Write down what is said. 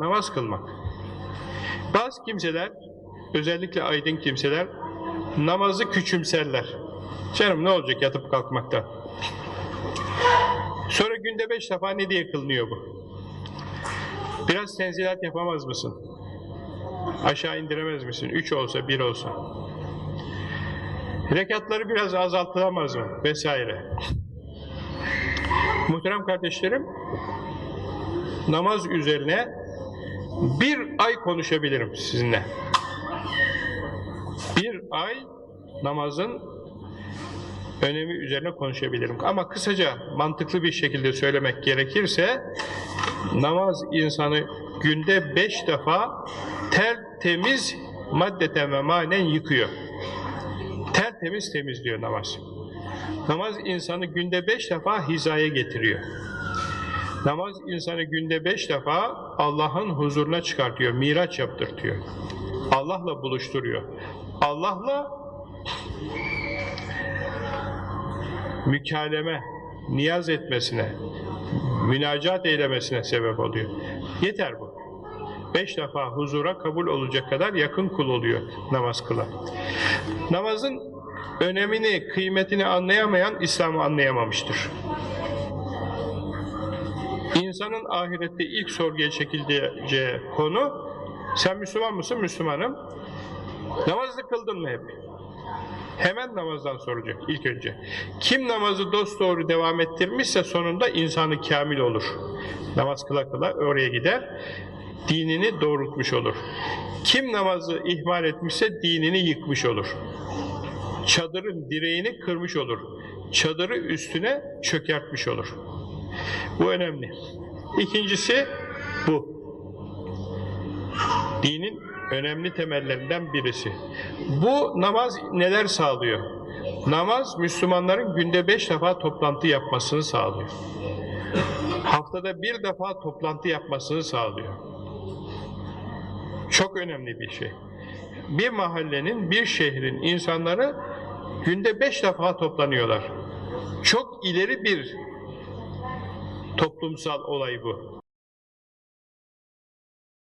namaz kılmak. Bazı kimseler, özellikle aydın kimseler, namazı küçümserler. Canım ne olacak yatıp kalkmakta? Sonra günde beş defa ne diye kılınıyor bu? Biraz tenzilat yapamaz mısın? Aşağı indiremez misin? Üç olsa, bir olsa. Rekatları biraz azaltılamaz mı? Vesaire. Muhterem kardeşlerim, namaz üzerine bir ay konuşabilirim sizinle. Bir ay namazın önemi üzerine konuşabilirim. Ama kısaca mantıklı bir şekilde söylemek gerekirse namaz insanı günde beş defa tertemiz maddeten ve manen yıkıyor. Tertemiz temizliyor namaz. Namaz insanı günde beş defa hizaya getiriyor. Namaz insanı günde beş defa Allah'ın huzuruna çıkartıyor, miraç yaptırtıyor. Allah'la buluşturuyor. Allah'la mükaleme, niyaz etmesine, münacat eylemesine sebep oluyor. Yeter bu. Beş defa huzura kabul olacak kadar yakın kul oluyor namaz kılan. Namazın önemini, kıymetini anlayamayan İslam'ı anlayamamıştır. İnsanın ahirette ilk sorguya çekileceği konu, sen Müslüman mısın? Müslümanım. Namazı kıldın mı hep? Hemen namazdan soracak ilk önce. Kim namazı dosdoğru devam ettirmişse sonunda insanı kamil olur. Namaz kıla kıla oraya gider, dinini doğrultmuş olur. Kim namazı ihmal etmişse dinini yıkmış olur. Çadırın direğini kırmış olur. Çadırı üstüne çökertmiş olur. Bu önemli. İkincisi bu. Dinin önemli temellerinden birisi. Bu namaz neler sağlıyor? Namaz Müslümanların günde beş defa toplantı yapmasını sağlıyor. Haftada bir defa toplantı yapmasını sağlıyor. Çok önemli bir şey. Bir mahallenin, bir şehrin insanları günde beş defa toplanıyorlar. Çok ileri bir toplumsal olay bu.